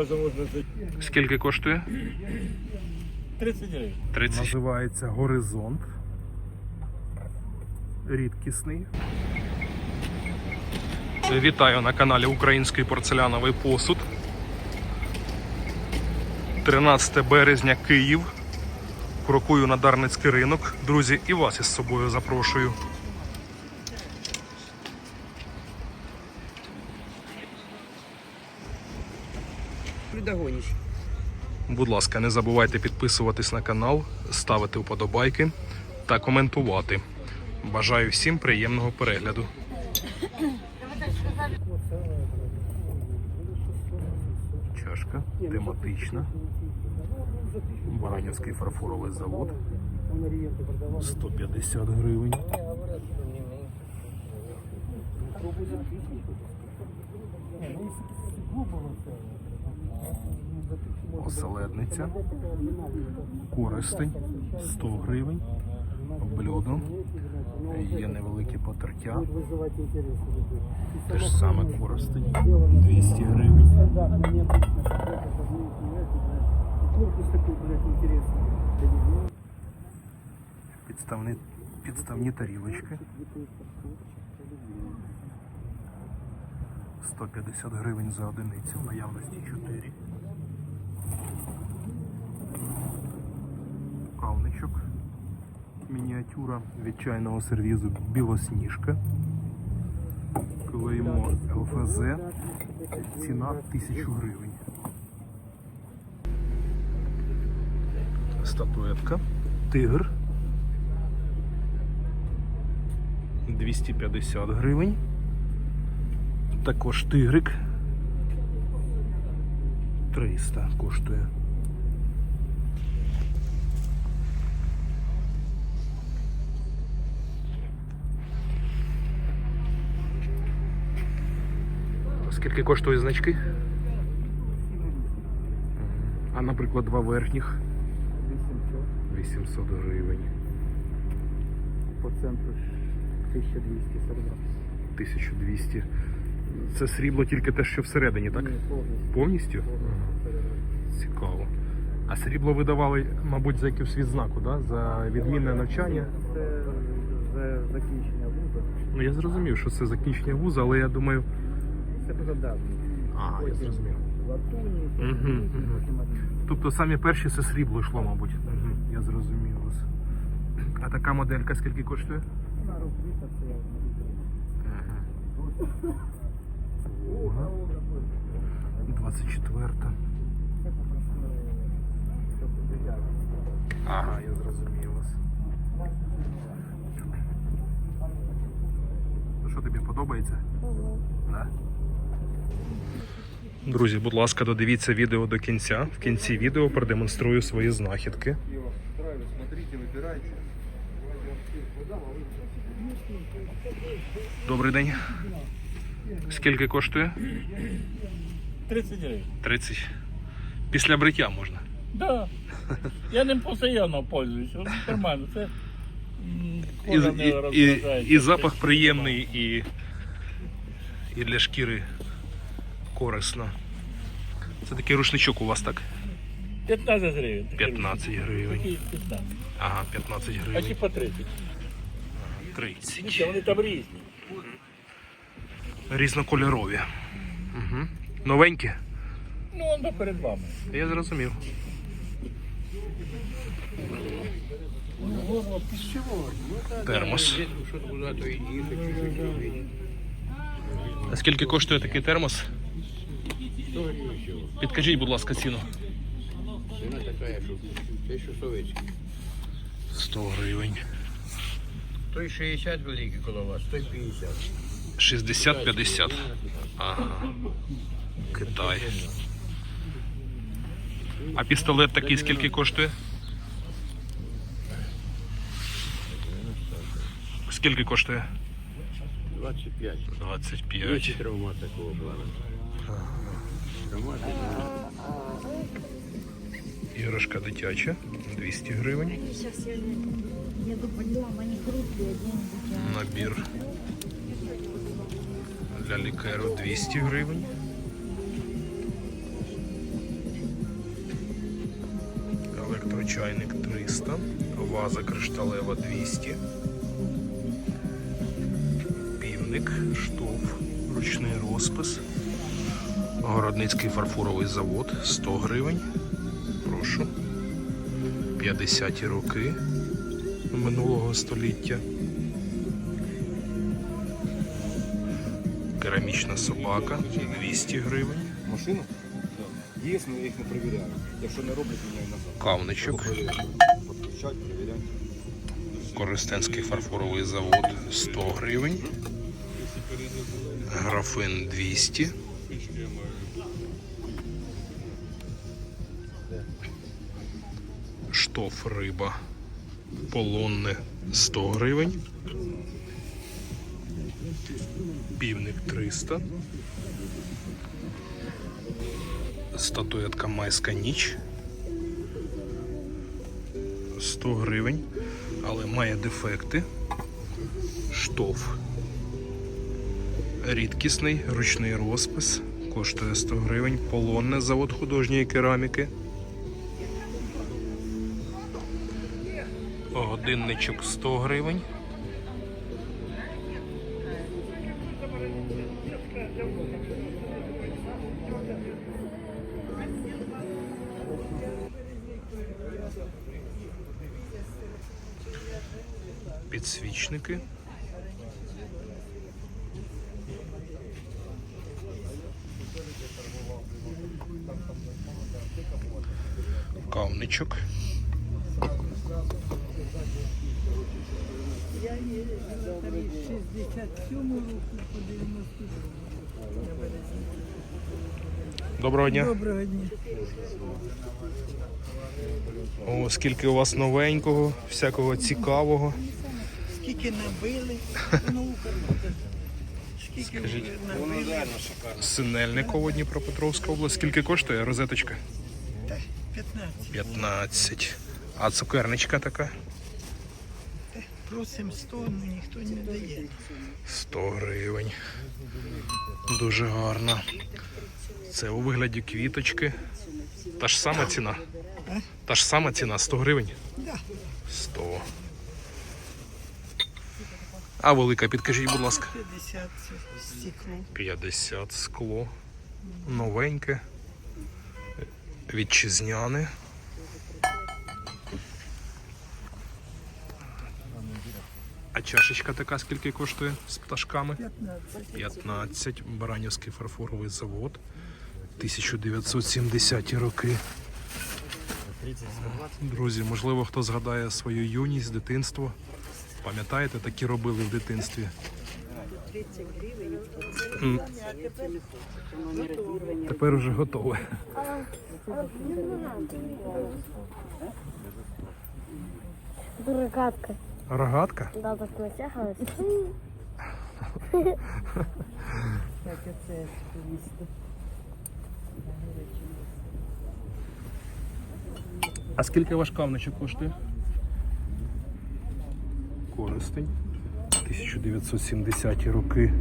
Зато сразу можно зайти. Скільки коштує? 30 гривен. 30. Називається горизонт. Рідкісний. Вітаю на каналі Український порцеляновий посуд. 13 березня Київ. Крокую на Дарницький ринок. Друзі, і вас із собою запрошую. Догонишь. Будь ласка, не забувайте підписуватись на канал, ставити вподобайки та коментувати. Бажаю всім приємного перегляду. Чашка тематична. Баранівський фарфоровий завод. 150 гривень. Оселедниця. Користень 100 гривень. Блюдо. Є невелике потертя. Те ж саме користень. 200 гривень. Підставні, підставні тарілочки. 150 гривень за одиницю, в наявності 4. Кавничок. Мініатюра від чайного сервізу Білосніжка. Клеймо ЛФЗ. Ціна 1000 гривень. Статуетка. Тигр. 250 гривень. Також тигрик. 300 коштує. Скільки коштують значки? А, наприклад, два верхніх 800 гривень. По центру 1240 1200. Це срібло тільки те, що всередині, так? Повністю? Цікаво. А срібло видавали, мабуть, за якусь відзнаку, да? за відмінне навчання. Це за закінчення вузу. Ну я зрозумів, що це закінчення вузу, але я думаю. Це давно. Ага, я зрозумів. Латуні, потім один. Тобто самі перші це срібло йшло, мабуть. Угу, я зрозумів вас. А така моделька скільки коштує? Вона розбита, це я не 24. Ага, я зрозумів вас. Ну що тобі подобається? Да. Друзі, будь ласка, додивіться відео до кінця. В кінці відео продемонструю свої знахідки. Добрий день. Скільки коштує? 30 гривен. 30. Після бриття можна. Да. Я ним постійно пользуюсь. Воно Нормально. Це м, І, кожа не і, і, розгружається. і запах приємний, і, і для шкіри корисно. Це такий рушничок у вас, так? 15 гривень. 15 гривень. Такі 15. Ага, 15 А ті гривень. по 30. 30. Дивіться, Вони там різні. Різнокольорові. Угу. Новенькі? Ну, воно перед вами. Я зрозумів. Термос. А скільки коштує такий термос? Підкажіть, будь ласка, ціну. Ціна така, що те, що совєтський. 100 гривень. Той 60 великий коло вас, той 50. 60-50. Ага. Китай. А пістолет такий скільки коштує? Скільки коштує? 25. 25. Є травма такого плану. Іграшка дитяча. 200 гривень. Набір для лікеру 200 гривень. Електрочайник 300, ваза кришталева 200. Півник, штоф, ручний розпис. Городницький фарфоровий завод 100 гривень. Прошу. 50-ті роки минулого століття. Керамічна собака 200 гривень. Машину? Є, але я їх не перевіряю. Якщо не роблять, міняю назад. Кавничок. Коростенський фарфоровий завод 100 гривень. Графин 200. Штоф риба. Полонне 100 гривень. Півник 300. Статуетка Майська ніч 100 гривень, але має дефекти. Штоф. Рідкісний ручний розпис. Коштує 100 гривень. Полонне завод художньої кераміки. Годинничок 100 гривень. Підсвічники. Кавничок. Я є 67 року по 92 Доброго дня. Доброго дня. О, скільки у вас новенького, всякого цікавого. Скільки набили, ну, скільки Скажіть. набили, Синельниково Дніпропетровська область. Скільки коштує розеточка? 15. 15. А цукерничка така? Просим 100, ну ніхто не дає. 100 гривень. Дуже гарно. Це у вигляді квіточки. Та ж сама ціна. Та ж сама ціна 100 гривень. 100. А велика, підкажіть, будь ласка. 50 це стекло. 50 скло. Новеньке. Вітчизняне. А чашечка така скільки коштує з пташками? 15. 15. Баранівський фарфоровий завод. 1970 роки. Друзі, можливо, хто згадає свою юність, дитинство. Пам'ятаєте, такі робили в дитинстві? Тепер уже готове. Дуракатка. Рогатка? Да, так натягалась. Так, оце повісти. А скільки ваш кавничок коштує? Користень. 1970 роки.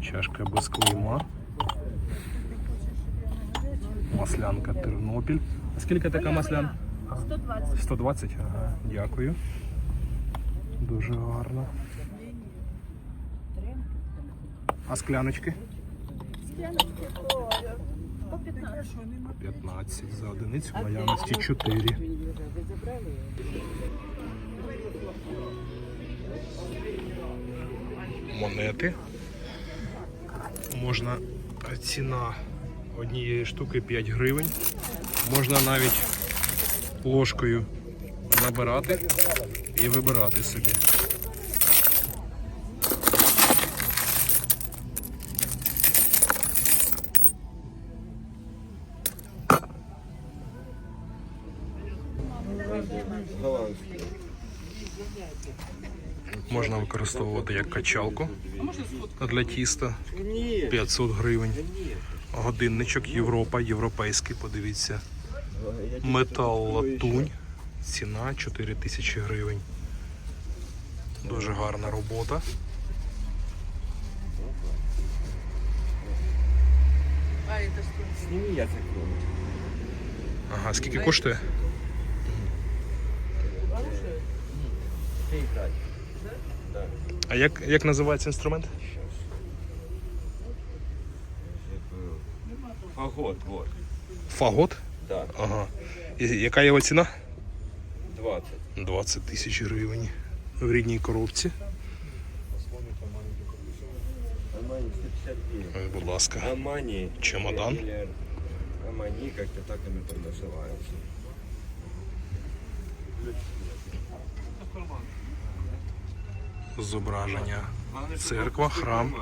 Чашка без клейма. Маслянка Тернопіль. А скільки така маслянка? 120. 120? Ага, дякую. Дуже гарно. А скляночки? 15 за одиницю, в наявності 4. Монети. Можна ціна однієї штуки 5 гривень. Можна навіть ложкою набирати і вибирати собі. Можна використовувати як качалку для тіста 500 гривень. Годинничок Європа, європейський, подивіться. Метал латунь, ціна 4 тисячі гривень. Дуже гарна робота. Ага, скільки коштує? Ти грай. А як, як називається інструмент? Фагот, вот. Фагот? Да, Ага. І яка його ціна? 20. 20 тисяч гривень в рідній коробці. Амани 150 Ось, Будь ласка. Амани. Чемодан. Или Амани, как-то так они там называются. Зображення. Церква, храм.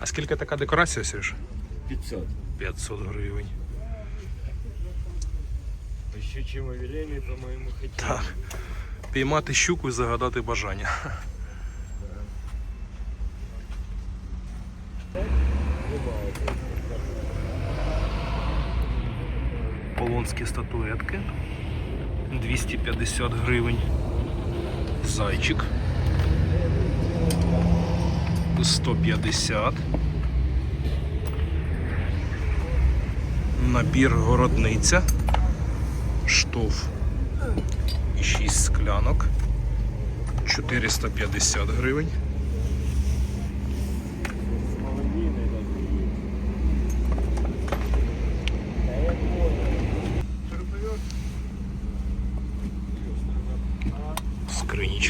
А скільки така декорація, Сереж? 500. 500 гривень. Еще чем велели, по-моему, хотели. Так. Піймати щуку і загадати бажання. Полонські статуетки. 250 гривень. Зайчик. 150. Набір городниця. Штоф і 6 склянок. 450 гривень.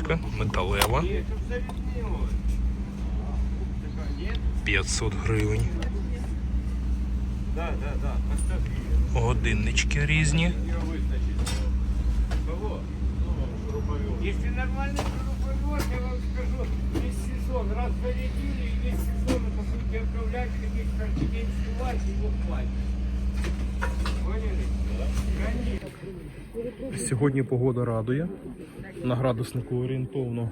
Скринічка металева. 500 гривень. Да, да, да. Поставь Годиннички різні. ее вытащить. Кого? Если нормальный шуруповерт, я вам скажу, весь сезон, раз в неделю, и весь сезон, это будете отправлять, ходить каждый день сливать, его хватит. Сьогодні погода радує. На градуснику орієнтовно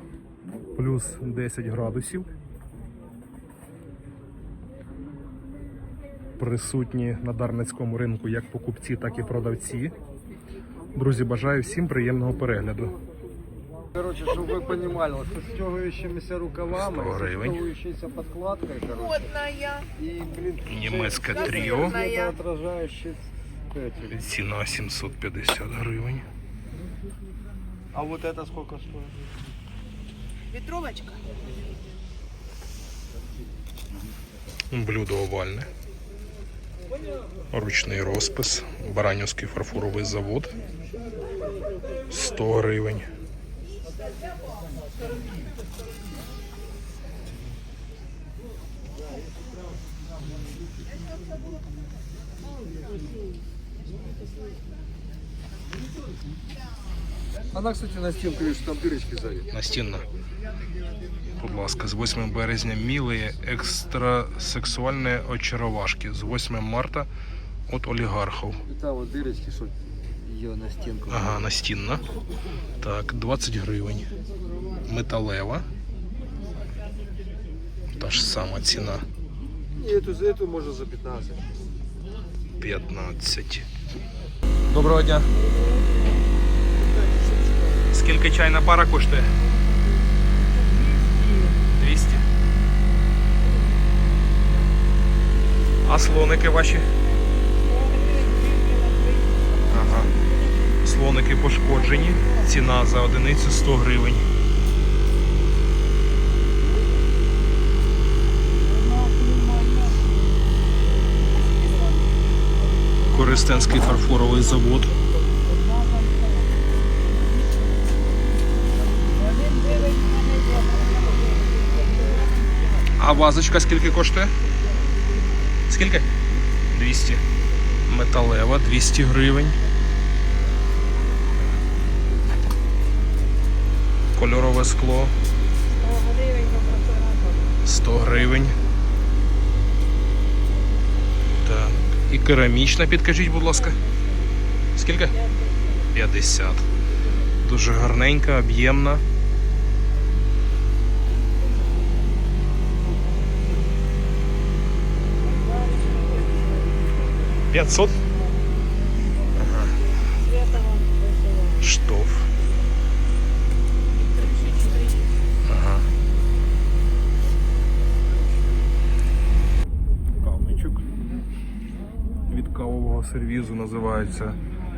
плюс 10 градусів. Присутні на Дарницькому ринку як покупці, так і продавці. Друзі, бажаю всім приємного перегляду. Короче, чтобы вы понимали, вот с стягивающимися рукавами, 100 с гривень. стягивающейся подкладкой, короче, Модная. и, блин, Німецьке Це- тріо. Моя. отражающие эти. Ціна 750 гривень. А вот это сколько стоит? Ветровочка. Блюдо овальне. Ручний розпис. Баранівський фарфоровий завод. 100 гривень. Она, кстати, на стенку, видишь, там дырочки сзади. Настінна. Будь ласка, з 8 березня мілі екстрасексуальні очаровашки. З 8 марта от олігархів. Там вот дырочки, что ее на стенку. Ага, настінна. Так, 20 гривень. Металева. Та ж сама ціна. И эту, за эту можно за 15. 15. Доброго дня. Скільки чайна пара коштує? 200. А слоники ваші? Ага. Слоники пошкоджені. Ціна за одиницю 100 гривень. Користенський фарфоровий завод. А вазочка скільки коштує? Скільки? 200. Металева 200 гривень. Кольорове скло. 100 гривень. Так. І керамічна, підкажіть, будь ласка. Скільки? 50. Дуже гарненька, об'ємна. П'ятсот? Ага. Штоф. Сервізу називаються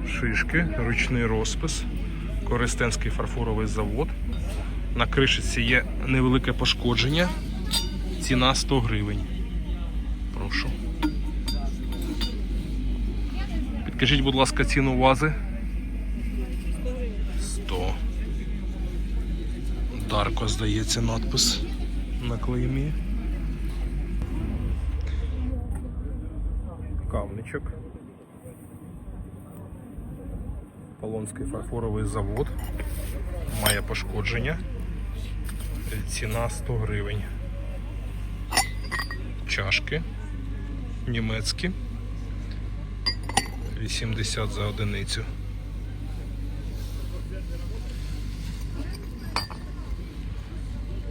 Шишки, ручний розпис, Користенський фарфоровий завод. На кришиці є невелике пошкодження. Ціна 100 гривень. Прошу. Підкажіть, будь ласка, ціну вази. 100. Дарко, здається, надпис на клеймі. Кавничок. Полонський фарфоровий завод. Має пошкодження. Ціна 100 гривень. Чашки німецькі. 80 за одиницю.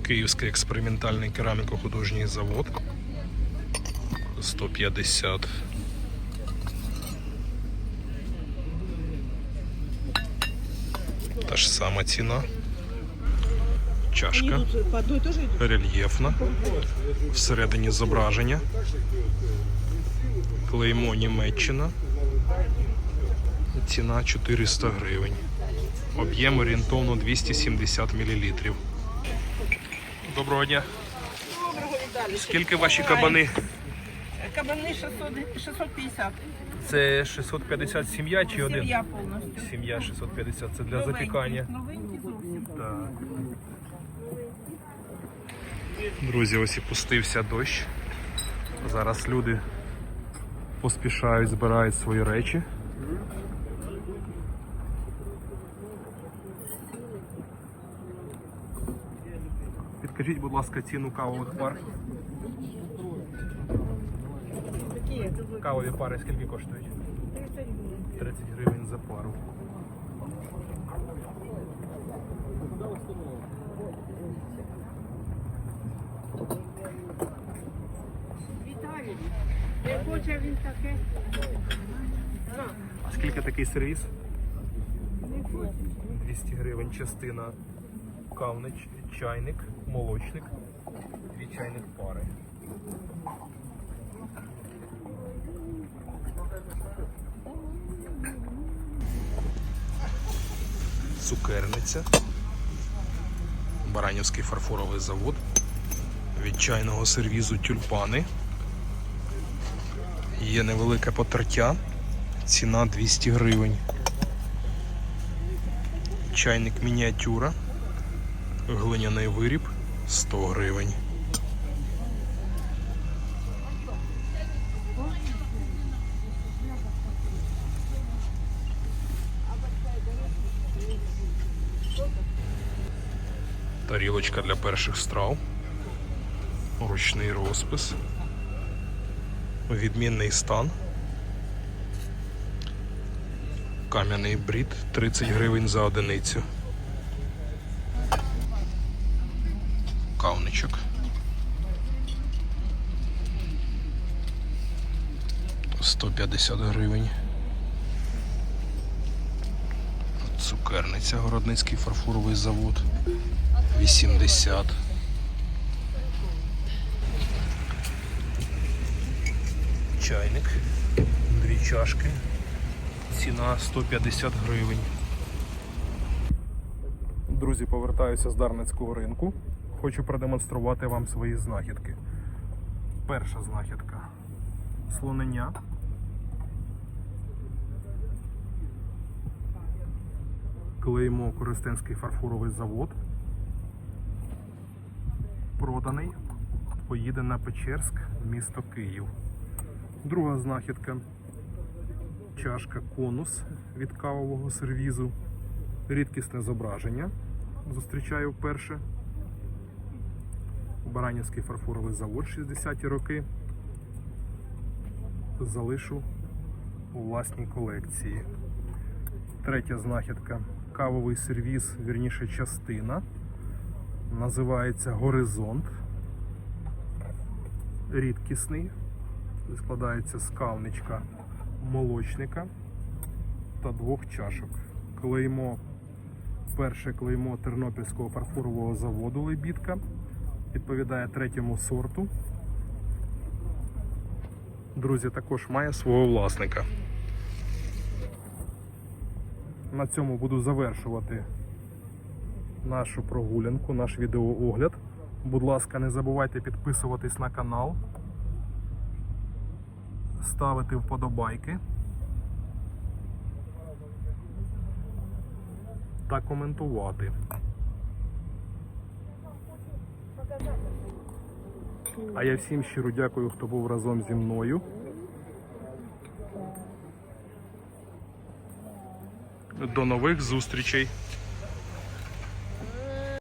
Київський експериментальний кераміко-художній завод. 150. Ж сама ціна. Чашка рельєфна. Всередині зображення. Клеймо Німеччина. Ціна 400 гривень. Об'єм орієнтовно 270 мл. Доброго дня. Доброго. Скільки ваші кабани? Кабаны 600, 650. Це 650 сім'я чи один? Семья полностью. Сім'я 650. Це для Новенький, запікання. Новенький зовсім. Так. Друзі, ось і пустився дощ. Зараз люди поспішають, збирають свої речі. Підкажіть, будь ласка, ціну кавових пар. Какие? Кавові пари скільки коштують? 30 гривень за пару. Виталий, я хочу він таке. А скільки такий сервіс? 200 гривень частина кавний ч- чайник, молочник, дві чайник пари. Цукерниця. Баранівський фарфоровий завод. Від чайного сервізу тюльпани. Є невелике потертя. Ціна 200 гривень. Чайник мініатюра. Глиняний виріб 100 гривень. Тарілочка для перших страв. Ручний розпис. Відмінний стан. Кам'яний брід 30 гривень за одиницю. Кавничок. Сто п'ятдесят гривень. Цукерниця Городницький фарфоровий завод. 80. Чайник. Дві чашки. Ціна 150 гривень. Друзі, повертаюся з Дарницького ринку. Хочу продемонструвати вам свої знахідки. Перша знахідка. Слонення. Клеймо Коростенський фарфоровий завод. Проданий. Поїде на Печерськ, місто Київ. Друга знахідка чашка конус від кавового сервізу. Рідкісне зображення. Зустрічаю вперше. Баранівський фарфоровий завод 60-ті роки. Залишу у власній колекції. Третя знахідка. Кавовий сервіз, вірніше частина. Називається Горизонт. Рідкісний. Складається з кавничка молочника та двох чашок. Клеймо, перше клеймо Тернопільського фарфорового заводу Лебідка. Відповідає третьому сорту. Друзі, також має свого власника. на цьому буду завершувати нашу прогулянку, наш відеоогляд. Будь ласка, не забувайте підписуватись на канал, ставити вподобайки та коментувати. А я всім щиро дякую, хто був разом зі мною. До нових зустрічей!